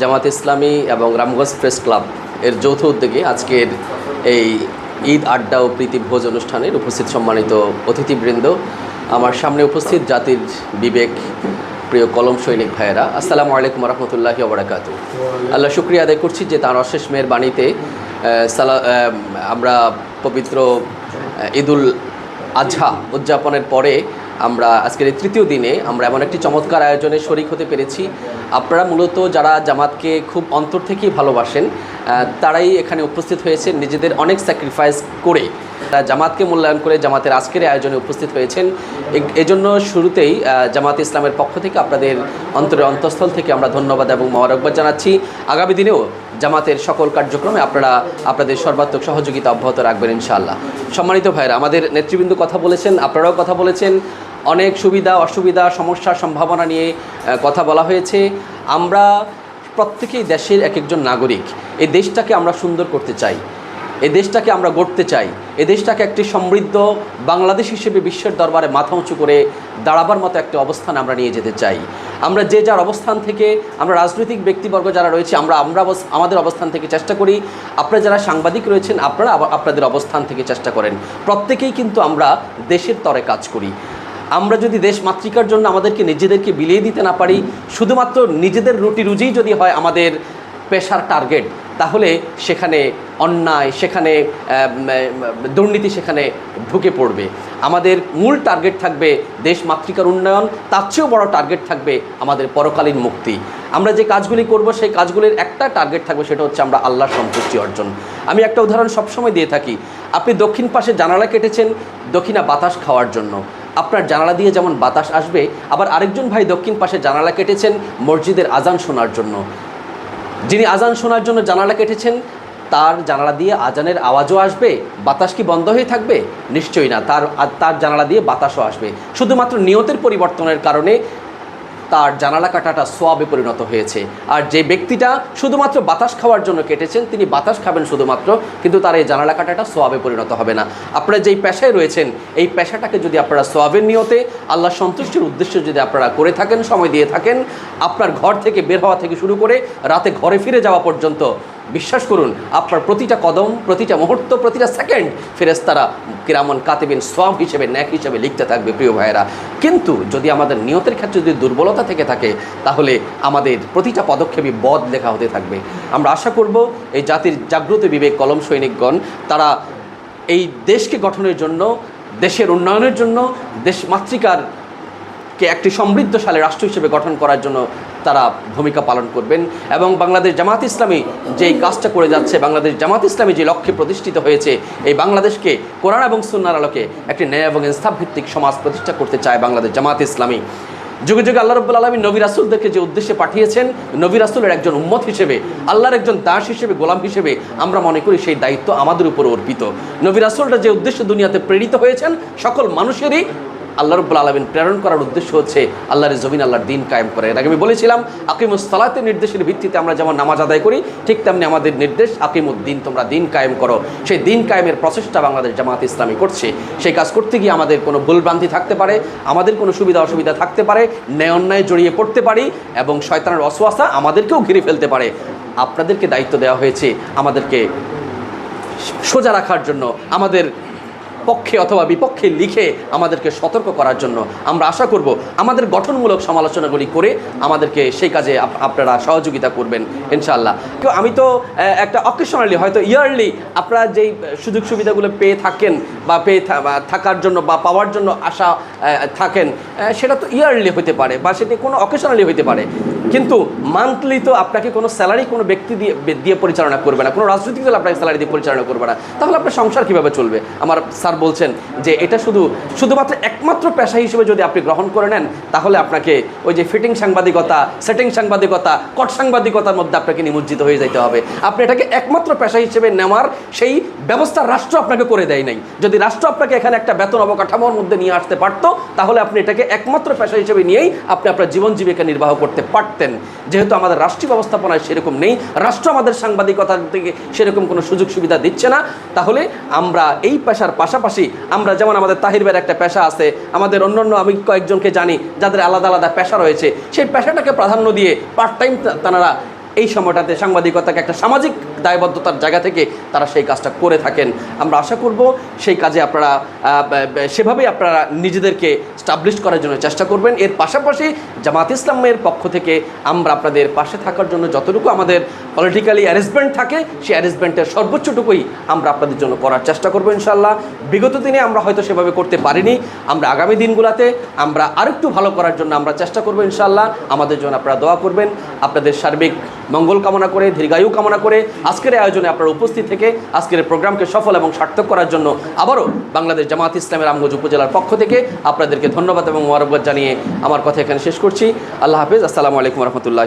জামাত ইসলামী এবং Ramganj press club এর যৌথ উদ্যোগে আজকের এই ঈদ আড্ডা ও প্রীতি ভোজ অনুষ্ঠানের উপস্থিত সম্মানিত অতিথিবৃন্দ, আমার সামনে উপস্থিত জাতির বিবেক প্রিয় কলম সৈনিক ভাইয়েরা, আসসালামু আলাইকুম রহমতুল্লাহি ওবরাকাত। আল্লাহ শুক্রিয়া আদায় করছি যে তার অশেষ মেয়ের বাণীতে সালা আমরা পবিত্র ঈদুল আজহা উদযাপনের পরে আমরা আজকের এই তৃতীয় দিনে আমরা এমন একটি চমৎকার আয়োজনে শরিক হতে পেরেছি। আপনারা মূলত যারা জামাতকে খুব অন্তর থেকেই ভালোবাসেন তারাই এখানে উপস্থিত হয়েছেন নিজেদের অনেক স্যাক্রিফাইস করে। তারা জামাতকে মূল্যায়ন করে জামাতের আজকের আয়োজনে উপস্থিত হয়েছেন। এজন্য শুরুতেই জামাত ইসলামের পক্ষ থেকে আপনাদের অন্তরের অন্তঃস্থল থেকে আমরা ধন্যবাদ এবং মোবারকবাদ জানাচ্ছি। আগামী দিনেও জামাতের সকল কার্যক্রমে আপনারা আপনাদের সর্বাত্মক সহযোগিতা অব্যাহত রাখবেন ইনশাআল্লাহ। সম্মানিত ভাইরা আমাদের নেতৃবৃন্দ কথা বলেছেন, আপনারাও কথা বলেছেন। অনেক সুবিধা, অসুবিধা, সমস্যা, সম্ভাবনা নিয়ে কথা বলা হয়েছে। আমরা প্রত্যেকেই দেশের এক একজন নাগরিক। এই দেশটাকে আমরা সুন্দর করতে চাই। এ দেশটাকে আমরা গড়তে চাই। এ দেশটাকে একটি সমৃদ্ধ বাংলাদেশ হিসেবে বিশ্বের দরবারে মাথা উঁচু করে দাঁড়াবার মতো একটা অবস্থান আমরা নিয়ে যেতে চাই। আমরা যে যার অবস্থান থেকে, আমরা রাজনৈতিক ব্যক্তিবর্গ যারা রয়েছে, আমরা আমরা আমাদের অবস্থান থেকে চেষ্টা করি। আপনারা যারা সাংবাদিক রয়েছেন, আপনারা আপনাদের অবস্থান থেকে চেষ্টা করেন। প্রত্যেকেই কিন্তু আমরা দেশের তরে কাজ করি। আমরা যদি দেশ মাতৃকার জন্য আমাদেরকে নিজেদেরকে বিলিয়ে দিতে না পারি, শুধুমাত্র নিজেদের রুটি রুজিই যদি হয় আমাদের পেশার টার্গেট, তাহলে সেখানে অন্যায়, সেখানে দুর্নীতি সেখানে ঢুকে পড়বে। আমাদের মূল টার্গেট থাকবে দেশ মাতৃকার উন্নয়ন, তার চেয়েও বড় টার্গেট থাকবে আমাদের পরকালীন মুক্তি। আমরা যে কাজগুলি করব, সেই কাজগুলির একটা টার্গেট থাকবে, সেটা হচ্ছে আমরা আল্লাহর সন্তুষ্টি অর্জন। আমি একটা উদাহরণ সবসময় দিয়ে থাকি। আপনি দক্ষিণ পাশে জানালা কেটেছেন, দক্ষিণা বাতাস খাওয়ার জন্য। আপনার জানালা দিয়ে যেমন বাতাস আসবে, আবার আরেকজন ভাই দক্ষিণ পাশে জানালা কেটেছেন মসজিদের আজান শোনার জন্য। যিনি আজান শোনার জন্য জানালা কেটেছেন, তার জানালা দিয়ে আজানের আওয়াজও আসবে, বাতাস কি বন্ধ হয়ে থাকবে? নিশ্চয়ই না, তার তার জানালা দিয়ে বাতাসও আসবে। শুধুমাত্র নিয়তের পরিবর্তনের কারণে তার জানালা কাটাটা সোয়াবে পরিণত হয়েছে। আর যে ব্যক্তিটা শুধুমাত্র বাতাস খাওয়ার জন্য কেটেছেন, তিনি বাতাস খাবেন শুধুমাত্র, কিন্তু তার এই জানালা কাটাটা সোয়াবে পরিণত হবে না। আপনারা যেই পেশায় রয়েছেন, এই পেশাটাকে যদি আপনারা সোয়াবের নিয়তে আল্লাহ সন্তুষ্টির উদ্দেশ্যে যদি আপনারা করে থাকেন, সময় দিয়ে থাকেন, আপনার ঘর থেকে বের হওয়া থেকে শুরু করে রাতে ঘরে ফিরে যাওয়া পর্যন্ত বিশ্বাস করুন, আপনার প্রতিটা কদম, প্রতিটা মুহূর্ত, প্রতিটা সেকেন্ড ফেরেস্তারা কিরামন কাতেবেন সব হিসেবে, ন্যাক হিসেবে লিখতে থাকবে, প্রিয় ভাইয়েরা। কিন্তু যদি আমাদের নিয়তের ক্ষেত্রে যদি দুর্বলতা থেকে থাকে, তাহলে আমাদের প্রতিটা পদক্ষেপই বদ লেখা হতে থাকবে। আমরা আশা করব, এই জাতির জাগ্রত বিবেক, কলম সৈনিকগণ, তারা এই দেশকে গঠনের জন্য, দেশের উন্নয়নের জন্য, দেশ মাতৃকার কে একটি সমৃদ্ধশালী রাষ্ট্র হিসেবে গঠন করার জন্য তারা ভূমিকা পালন করবেন এবং বাংলাদেশ জামাত ইসলামী যেই কাজটা করে যাচ্ছে, বাংলাদেশ জামাত ইসলামী যে লক্ষ্যে প্রতিষ্ঠিত হয়েছে, এই বাংলাদেশকে কোরআন এবং সুন্নার আলোকে একটি ন্যায় এবং ইনসাফ ভিত্তিক সমাজ প্রতিষ্ঠা করতে চায় বাংলাদেশ জামাত ইসলামী। যুগে যুগে আল্লাহ রব্বুল আলমী নবী রাসুলদেরকে যে উদ্দেশ্যে পাঠিয়েছেন, নবী রাসুলের একজন উম্মত হিসেবে, আল্লাহর একজন দাস হিসেবে, গোলাম হিসেবে আমরা মনে করি সেই দায়িত্ব আমাদের উপর অর্পিত। নবী রাসুলরা যে উদ্দেশ্যে দুনিয়াতে প্রেরিত হয়েছেন, সকল মানুষেরই আল্লাহ রব্বুল আলমিন প্রেরণ করার উদ্দেশ্য হচ্ছে আল্লাহর জমিন আল্লাহর দিন কায়েম করে। আগে আমি বলেছিলাম আকিমুসলাতের নির্দেশের ভিত্তিতে আমরা যেমন নামাজ আদায় করি, ঠিক তেমনি আমাদের নির্দেশ আকিমুদ্দিন, তোমরা দিন কায়েম করো। সেই দিন কায়েমের প্রচেষ্টা বাংলাদেশ জামাত ইসলামী করছে। সেই কাজ করতে গিয়ে আমাদের কোনো ভুলভ্রান্তি থাকতে পারে, আমাদের কোনো সুবিধা অসুবিধা থাকতে পারে, ন্যায় অন্যায় জড়িয়ে পড়তে পারি এবং শয়তানের অসুয়াশা আমাদেরকেও ঘিরে ফেলতে পারে। আপনাদেরকে দায়িত্ব দেওয়া হয়েছে আমাদেরকে সোজা রাখার জন্য, আমাদের পক্ষে অথবা বিপক্ষে লিখে আমাদেরকে সতর্ক করার জন্য আমরা আশা করব আমাদের গঠনমূলক সমালোচনাগুলি করে আমাদেরকে সেই কাজে আপ- আপনারা সহযোগিতা করবেন ইনশাল্লাহ কেউ আমি তো একটা অকেশনালি হয়তো ইয়ারলি আপনারা যেই সুযোগ সুবিধাগুলো পেয়ে থাকেন বা পেয়ে থাকার জন্য বা পাওয়ার জন্য আশা থাকেন সেটা তো ইয়ারলি হতে পারে বা সেটি কোনো অকেশনালি হতে পারে। কিন্তু মান্থলি তো আপনাকে কোনো স্যালারি কোনো ব্যক্তি দিয়ে দিয়ে পরিচালনা করবে না। কোনো রাজনৈতিক দল আপনাকে স্যালারি দিয়ে পরিচালনা করবে না। তাহলে আপনার সংসার কীভাবে চলবে? আমার স্যার বলছেন যে এটা শুধু, শুধুমাত্র একমাত্র পেশা হিসেবে যদি আপনি গ্রহণ করে নেন, তাহলে আপনাকে ওই যে ফিটিং সাংবাদিকতা সেটিং সাংবাদিকতা কট সাংবাদিকতার মধ্যে আপনাকে নিমজ্জিত হয়ে যেতে হবে। আপনি এটাকে একমাত্র পেশা হিসেবে নেওয়ার সেই ব্যবস্থা রাষ্ট্র আপনাকে করে দেয় নাই। যদি রাষ্ট্র আপনাকে এখানে একটা বেতন অবকাঠামোর মধ্যে নিয়ে আসতে পারতো, তাহলে আপনি এটাকে একমাত্র পেশা হিসেবে নিয়েই আপনি আপনার জীবন জীবিকা নির্বাহ করতে পারতেন। যেহেতু আমাদের রাষ্ট্রীয় ব্যবস্থাপনায় সেরকম নেই, রাষ্ট্র আমাদের সাংবাদিকতার থেকে সেরকম কোনো সুযোগ সুবিধা দিচ্ছে না। তাহলে আমরা এই পেশার পাশাপাশি আমরা যেমন আমাদের তাহির ভাইয়ের একটা পেশা আছে, আমাদের অন্যান্য আমি কয়েকজনকে জানি যাদের আলাদা আলাদা পেশা রয়েছে, সেই পেশাটাকে প্রাধান্য দিয়ে পার্ট টাইম তারা এই সময়টাতে সাংবাদিকতাকে একটা সামাজিক দায়বদ্ধতার জায়গা থেকে তারা সেই কাজটা করে থাকেন। আমরা আশা করব সেই কাজে আপনারা সেভাবেই আপনারা নিজেদেরকে স্টাবলিশ করার জন্য চেষ্টা করবেন। এর পাশাপাশি জামাত ইসলামের পক্ষ থেকে আমরা আপনাদের পাশে থাকার জন্য যতটুকু আমাদের পলিটিক্যালি অ্যারেঞ্জমেন্ট থাকে, সেই অ্যারেঞ্জমেন্টের সর্বোচ্চটুকুই আমরা আপনাদের জন্য করার চেষ্টা করব ইনশাল্লাহ বিগত দিনে আমরা হয়তো সেভাবে করতে পারিনি। আমরা আগামী দিনগুলোতে আমরা আরেকটু ভালো করার জন্য আমরা চেষ্টা করব ইনশাল্লাহ আমাদের জন্য আপনারা দোয়া করবেন। আপনাদের সার্বিক মঙ্গল কামনা করে, দীর্ঘায়ু কামনা করে আজকের আয়োজনে আপনার উপস্থিত থেকে আজকের প্রোগ্রামকে সফল এবং সার্থক করার জন্য আবারও বাংলাদেশ জামাত ইসলামের আমগঞ্জ উপজেলার পক্ষ থেকে আপনাদেরকে ধন্যবাদ এবং মোবারকবাদ জানিয়ে আমার কথা এখানে শেষ করছি। আল্লাহ হাফিজ, আসসালামু আলাইকুম রহমতুল্লাহ